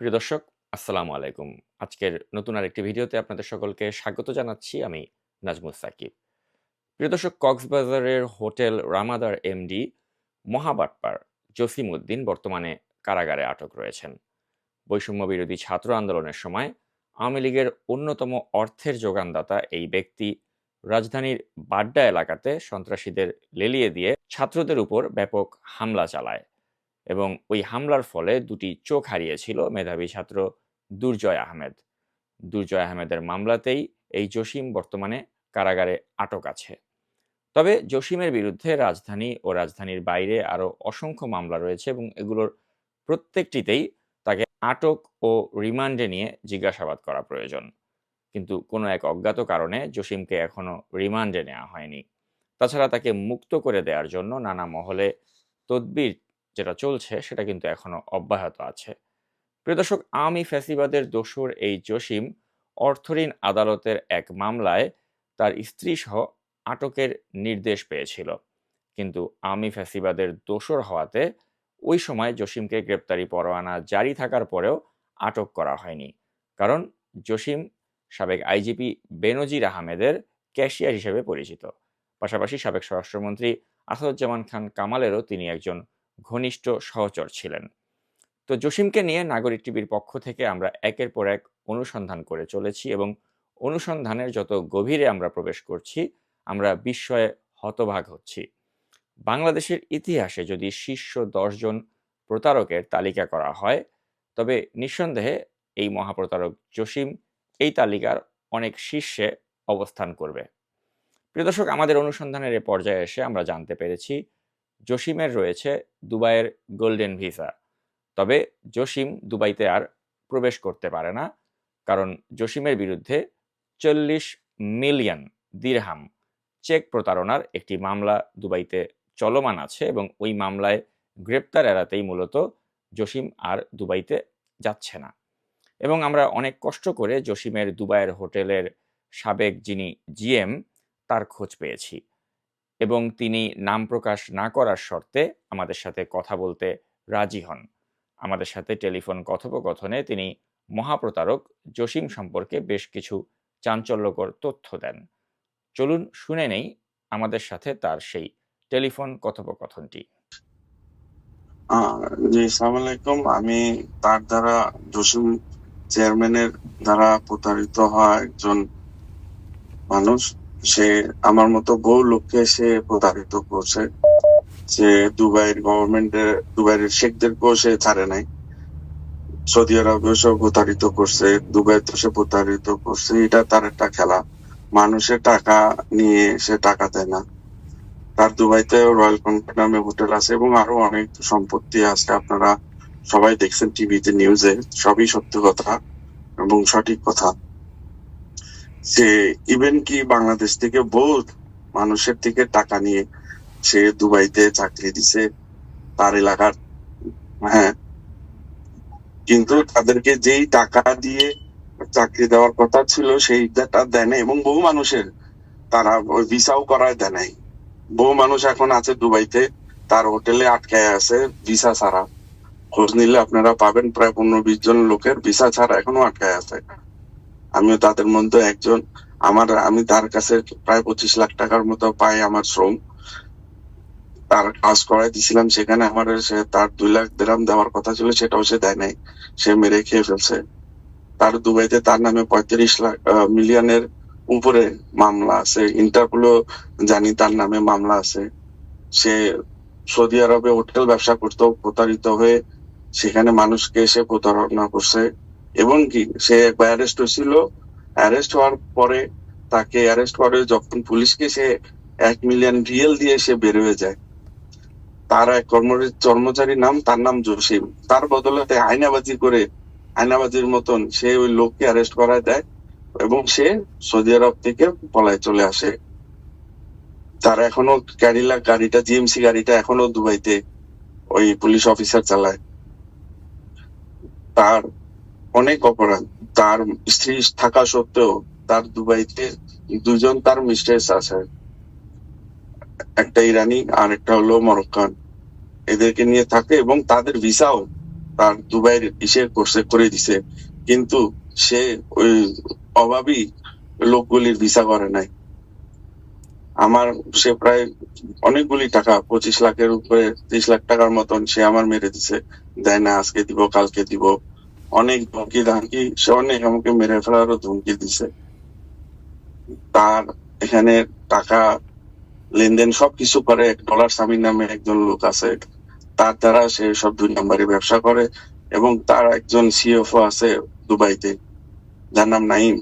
প্রিয় দর্শক, আসসালামু আলাইকুম। আজকের নতুন আরেকটি ভিডিওতে আপনাদের সকলকে স্বাগত জানাচ্ছি আমি নাজমুল সাকিব। প্রিয় দর্শক, কক্সবাজারের হোটেল রামাদার এমডি মহাবাটপার জসিম উদ্দিন বর্তমানে কারাগারে আটক রয়েছেন। বৈষম্য বিরোধী ছাত্র আন্দোলনের সময় আওয়ামী লীগের অন্যতম অর্থের যোগানদাতা এই ব্যক্তি রাজধানীর বাড্ডা এলাকাতে সন্ত্রাসীদের লেলিয়ে দিয়ে ছাত্রদের উপর ব্যাপক হামলা চালায়। এবং ওই হামলার ফলে দুটি চোখ হারিয়েছিল মেধাবী ছাত্র দুর্জয় আহমেদ। দুর্জয় আহমেদের মামলাতেই এই জসিম বর্তমানে কারাগারে আটক আছে। তবে জসিমের বিরুদ্ধে রাজধানী ও রাজধানীর বাইরে আরও অসংখ্য মামলা রয়েছে এবং এগুলোর প্রত্যেকটিতেই তাকে আটক ও রিমান্ডে নিয়ে জিজ্ঞাসাবাদ করা প্রয়োজন। কিন্তু কোনো এক অজ্ঞাত কারণে জসিমকে এখনও রিমান্ডে নেওয়া হয়নি। তাছাড়া তাকে মুক্ত করে দেওয়ার জন্য নানা মহলে তদবির যেটা চলছে সেটা কিন্তু এখনও অব্যাহত আছে। প্রিয় দর্শক আওয়ামী ফ্যাসিবাদের দোসর এই জসিম, অর্থঋণ আদালতের এক মামলায় তার স্ত্রী সহ আটকের নির্দেশ পেয়েছিল। কিন্তু আওয়ামী ফ্যাসিবাদের দোসর হওয়াতে ওই সময় জসিমকে গ্রেপ্তারি পরোয়ানা জারি থাকার পরেও আটক করা হয়নি। কারণ জসিম সাবেক আইজিপি বেনজির আহমেদের ক্যাশিয়ার হিসেবে পরিচিত। পাশাপাশি সাবেক স্বরাষ্ট্রমন্ত্রী আসাদুজ্জামান খান কামালেরও তিনি একজন ঘনিষ্ঠ সহচর ছিলেন। তো জসিমকে নিয়ে নাগরিক টিভির পক্ষ থেকে আমরা একের পর এক অনুসন্ধান করে চলেছি এবং অনুসন্ধানের যত গভীরে আমরা প্রবেশ করছি, আমরা বিস্ময়ে হতভাগ হচ্ছি। বাংলাদেশের ইতিহাসে যদি শীর্ষ দশজন প্রতারকের তালিকা করা হয়, তবে নিঃসন্দেহে এই মহাপ্রতারক জসিম এই তালিকার অনেক শীর্ষে অবস্থান করবে। প্রিয় দর্শক, আমাদের অনুসন্ধানের এ পর্যায়ে এসে আমরা জানতে পেরেছি জসিমের রয়েছে দুবাইয়ের গোল্ডেন ভিসা। তবে জসিম দুবাইতে আর প্রবেশ করতে পারে না, কারণ জসিমের বিরুদ্ধে চল্লিশ মিলিয়ন দিরহাম চেক প্রতারণার একটি মামলা দুবাইতে চলমান আছে এবং ওই মামলায় গ্রেপ্তার এড়াতেই মূলত জসিম আর দুবাইতে যাচ্ছে না। এবং আমরা অনেক কষ্ট করে জসিমের দুবাইয়ের হোটেলের সাবেক যিনি জিএম, তার খোঁজ পেয়েছি। এবং তিনি নাম প্রকাশ না করার শর্তে আমাদের সাথে কথা বলতে রাজি হন। আমাদের সাথে টেলিফোন কথোপকথনে তিনি মহাপ্রতারক জসিম সম্পর্কে বেশ কিছু চাঞ্চল্যকর তথ্য দেন। চলুন শুনে নেই আমাদের সাথে তার সেই টেলিফোন কথোপকথনটি। আমি তার দ্বারা জসিম চেয়ারম্যানের দ্বারা প্রতারিত হওয়া একজন মানুষ। সে আমার মতো বহু লোককে সে প্রতারিত করছে। সে দুবাইয়ের গভর্নমেন্টের দুবাইয়ের শেখদেরকেও সে ছাড়ে নাই। সৌদি আরবেও সে প্রতারিত করছে দুবাই তো সে প্রতারিত করছে। এটা তার একটা খেলা। মানুষের টাকা নিয়ে সে টাকা দেয় না। তার দুবাইতে রয়্যাল কনকর্ড নামে হোটেল আছে এবং আরও অনেক সম্পত্তি আছে। আপনারা সবাই দেখছেন টিভিতে নিউজে সবই সত্য কথা এবং সঠিক কথা। সে ইভেন কি বাংলাদেশ থেকে বহুত মানুষের থেকে টাকা নিয়ে সে দুবাইতে চাকরি দিছে, তার এলাকার হ্যাঁ। কিন্তু তাদেরকে যেই টাকা দিয়ে চাকরি দেওয়ার কথা ছিল সেইটা দেয় নাই এবং বহু মানুষের, তারা ভিসাও করায় দেয় নাই। বহু মানুষ এখন আছে দুবাইতে, তার হোটেলে আটকায় আছে ভিসা ছাড়া। খোঁজ নিলে আপনারা পাবেন প্রায় পনেরো বিশ জন লোকের ভিসা ছাড়া এখনও আটকায় আছে। আমিও তাদের মধ্যে একজন। আমার, আমি তার কাছে প্রায় পঁচিশ লাখ টাকার মতো পাই আমার শ্রম। তার কাজ করাই দিছিলাম সেখানে আমার সে, তার দুই লাখ দেরাম দেওয়ার কথা ছিল, সেটাও সে দেয় নাই। সে মেরে খেয়ে ফেলছে। তার দুবাইতে তার নামে পঁয়ত্রিশ লাখ মিলিয়নের উপরে মামলা আছে। ইন্টারপোলও জানি তার নামে মামলা আছে। সে সৌদি আরবে হোটেল ব্যবসা করতো, প্রতারিত হয়ে সেখানে মানুষকে এসে প্রতারণা করছে। এবং কি, সে একবার অ্যারেস্ট হয়েছিল। অ্যারেস্ট হওয়ার পরে তাকে অ্যারেস্ট করে যখন পুলিশকে সে এক মিলিয়ন রিয়েল দিয়ে সে বের হয়ে যায়। তার এক কর্মচারী, কর্মচারীর নাম, তার নাম জসিম। তার বদলাতে আয়নাবাজি করে আয়নাবাজির মতন সে ওই লোককে অ্যারেস্ট করায় দেয় এবং সে সৌদি আরব থেকে পলায় চলে আসে। তার এখনও ক্যাডিলা গাড়িটা জিএমসি গাড়িটা এখনও দুবাইতে ওই পুলিশ অফিসার চালায়। তার অনেক অপরাধ। তার স্ত্রী থাকা সত্ত্বেও তার দুবাইতে দুজন তার মিস্ট্রেস আছে। একটা ইরানি আর একটা হলো মরক্কান। এদেরকে নিয়ে থাকে এবং তাদের ভিসাও তার দুবাইয়ের ইসে করছে করে দিছে। কিন্তু সে ওই অভাবী লোকগুলির ভিসা করে নাই। আমার সে প্রায় অনেকগুলি টাকা, পঁচিশ লাখের উপরে ত্রিশ লাখ টাকার মতন সে আমার মেরে দিছে। দেয় না, আজকে দিব, কালকে দিব। অনেক ধমকি ধামকি, সে অনেক আমাকে মেরে ফেলারও ধমকি দিছে। তার এখানে টাকা, লেনদেন সবকিছু করে, এক ডলার স্বামীর নামে একজন লোক আছে। তার দ্বারা সে সব দুই নম্বরে ব্যবসা করে এবং তার একজন সিএফও আছে দুবাইতে, যার নাম নাইম।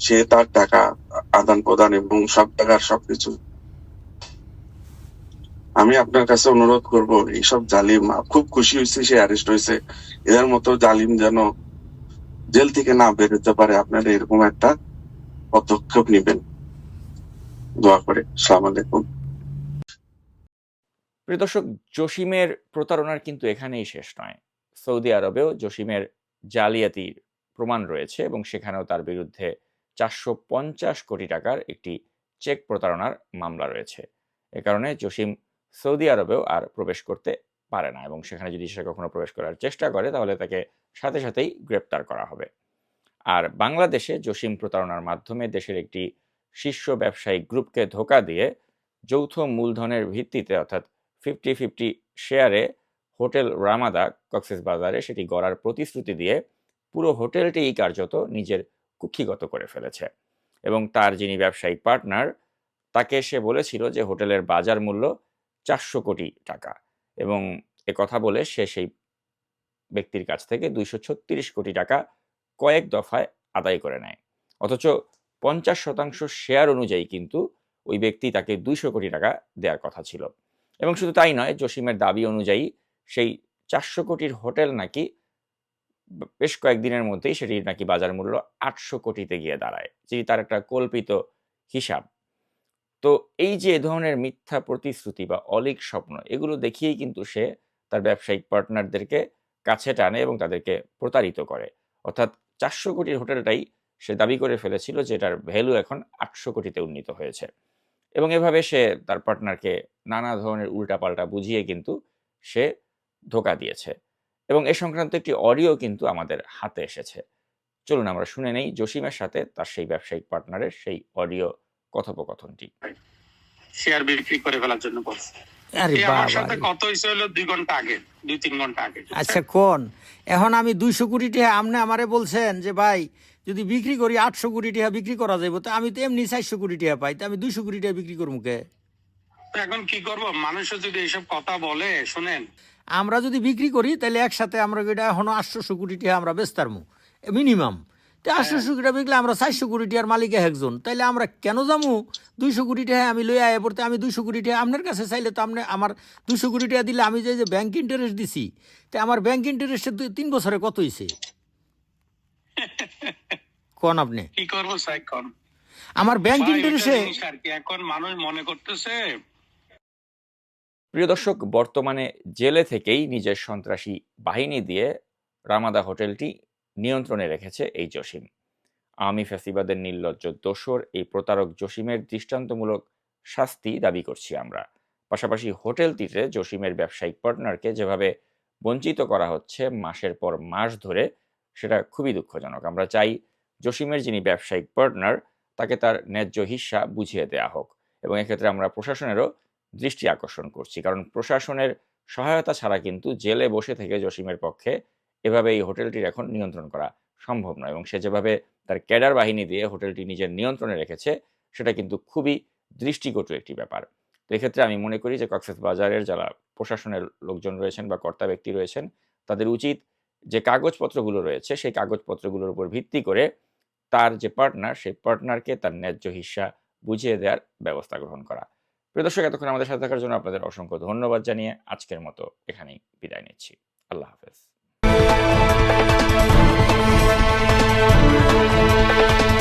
সে তার টাকা আদান প্রদান এবং সব টাকার সবকিছু আমি আপনার কাছে অনুরোধ করব এইসব জালিম খুব খুশি হয়েছে সে অ্যারেস্ট হয়েছে। এদের মতো জালিম যেন জেল থেকে না বেরোতে পারে, আপনারা এরকম একটা পদক্ষেপ নেবেন। দোয়া করে সালাম আলাইকুম। প্রিয় দর্শক, জসিমের প্রতারণার কিন্তু এখানেই শেষ নয়। সৌদি আরবেও জসিমের জালিয়াতির প্রমাণ রয়েছে এবং সেখানেও তার বিরুদ্ধে চারশো পঞ্চাশ কোটি টাকার একটি চেক প্রতারণার মামলা রয়েছে। এ কারণে জসিম সৌদি আরবেও আর প্রবেশ করতে পারে না এবং সেখানে যদি সে কখনো প্রবেশ করার চেষ্টা করে, তাহলে তাকে সাথে সাথেই গ্রেপ্তার করা হবে। আর বাংলাদেশে জসিম প্রতারণার মাধ্যমে দেশের একটি শীর্ষ ব্যবসায়িক গ্রুপকে ধোকা দিয়ে যৌথ মূলধনের ভিত্তিতে, অর্থাৎ ফিফটি ফিফটি শেয়ারে হোটেল রামাদা কক্সেস বাজারে সেটি গড়ার প্রতিশ্রুতি দিয়ে পুরো হোটেলটিই কার্যত নিজের কুক্ষিগত করে ফেলেছে। এবং তার যিনি ব্যবসায়িক পার্টনার, তাকে সে বলেছিল যে হোটেলের বাজার মূল্য চারশো কোটি টাকা এবং এ কথা বলে সে সেই ব্যক্তির কাছ থেকে দুইশো ছত্রিশ কোটি টাকা কয়েক দফায় আদায় করে নেয়। অথচ পঞ্চাশ শতাংশ শেয়ার অনুযায়ী কিন্তু ওই ব্যক্তি তাকে দুইশো কোটি টাকা দেওয়ার কথা ছিল। এবং শুধু তাই নয়, জসিমের দাবি অনুযায়ী সেই চারশো কোটির হোটেল নাকি বেশ কয়েকদিনের মধ্যেই সেটির নাকি বাজার মূল্য আটশো কোটিতে গিয়ে দাঁড়ায়। যেটি তার একটা কল্পিত হিসাব তো এই যে ধরনের মিথ্যা প্রতিশ্রুতি বা অলিক স্বপ্ন, এগুলো দেখিয়েই কিন্তু সে তার ব্যবসায়িক পার্টনারদেরকে কাছে টানে এবং তাদেরকে প্রতারিত করে। অর্থাৎ চারশো কোটির হোটেলটাই সে দাবি করে ফেলেছিল যে এটার ভ্যালু এখন আটশো কোটিতে উন্নীত হয়েছে। এবং এভাবে সে তার পার্টনারকে নানা ধরনের উল্টাপাল্টা বুঝিয়ে কিন্তু সে ধোকা দিয়েছে। এবং এ সংক্রান্ত একটি অডিও কিন্তু আমাদের হাতে এসেছে। চলুন আমরা শুনে নেই, জসিমের সাথে তার সেই ব্যবসায়িক পার্টনারের সেই অডিও কথোপকথনটি। শেয়ার বিক্রি করে ফেলার জন্য বলছে। আচ্ছা কোন? এখন আমি দুইশো কোটি টাকা আপনি আমারে বলছেন যে ভাই যদি বিক্রি করি আটশো কোটি টাকা বিক্রি করা যাবে তো আমি তো এমনি চারশো কোটি টাকা পাই তো আমি দুইশো কোটি টাকা বিক্রি করব কে? তো এখন কি করব? মানুষও যদি এইসব কথা বলে শুনেন। আমরা যদি বিক্রি করি তাহলে একসাথে আমরা এটা এখনও আটশোশো কোটি টাকা আমরা বেচতারমু? মিনিমাম। আটশোশো কোটি বিকলে আমরা চারশো কোটি টাকার মালিক একজন তাইলে আমরা কেন যামু? দুইশো কোটি টাকা আমি লই আয় পড়তে আমি দুইশো কোটি টাকা আপনার কাছে চাইলে তো আপনি আমার দুইশো কোটি টাকা দিলে আমি যে যে ব্যাংক ইন্টারেস্ট দিছি তো আমার ব্যাংক ইন্টারেস্টের তিন বছরে কত হয়েছে কোন আপনি? কি করব এখন আমার ব্যাংক ইন্টারেস্টে আর কি এখন মানুষ মনে করতেছে প্রিয় দর্শক বর্তমানে জেলে থেকেই নিজের সন্ত্রাসী বাহিনী দিয়ে রামাদা হোটেলটি নিয়ন্ত্রণে রেখেছে এই জসিম। আমি ফ্যাসিবাদের নির্লজ্জ দোসর এই প্রতারক জসিমের দৃষ্টান্তমূলক শাস্তি দাবি করছি আমরা। পাশাপাশি হোটেলটিতে জসিমের ব্যবসায়িক পার্টনারকে যেভাবে বঞ্চিত করা হচ্ছে মাসের পর মাস ধরে, সেটা খুবই দুঃখজনক। আমরা চাই জসিমের যিনি ব্যবসায়িক পার্টনার, তাকে তার ন্যায্য হিস্সা বুঝিয়ে দেয়া হোক এবং এক্ষেত্রে আমরা প্রশাসনেরও দৃষ্টি আকর্ষণ করছি। কারণ প্রশাসনের সহায়তা ছাড়া কিন্তু জেলে বসে থেকে জসিমের পক্ষে এভাবে এই হোটেলটির এখন নিয়ন্ত্রণ করা সম্ভব নয় এবং সে যেভাবে তার ক্যাডার বাহিনী দিয়ে হোটেলটি নিজের নিয়ন্ত্রণে রেখেছে, সেটা কিন্তু খুবই দৃষ্টিকটু একটি ব্যাপার। তো এক্ষেত্রে আমি মনে করি যে কক্সেস বাজারের যারা প্রশাসনের লোকজন রয়েছেন বা কর্তা ব্যক্তি রয়েছেন, তাদের উচিত যে কাগজপত্রগুলো রয়েছে, সেই কাগজপত্রগুলোর উপর ভিত্তি করে তার যে পার্টনার, সেই পার্টনারকে তার ন্যায্য হিস্সা বুঝিয়ে দেওয়ার ব্যবস্থা গ্রহণ করা। প্রিয় দর্শক, এতক্ষণ আমাদের সাথে থাকার জন্য আপনাদের অসংখ্য ধন্যবাদ জানিয়ে আজকের মতো এখানেই বিদায় নিচ্ছি। আল্লাহ হাফেজ। Thank you.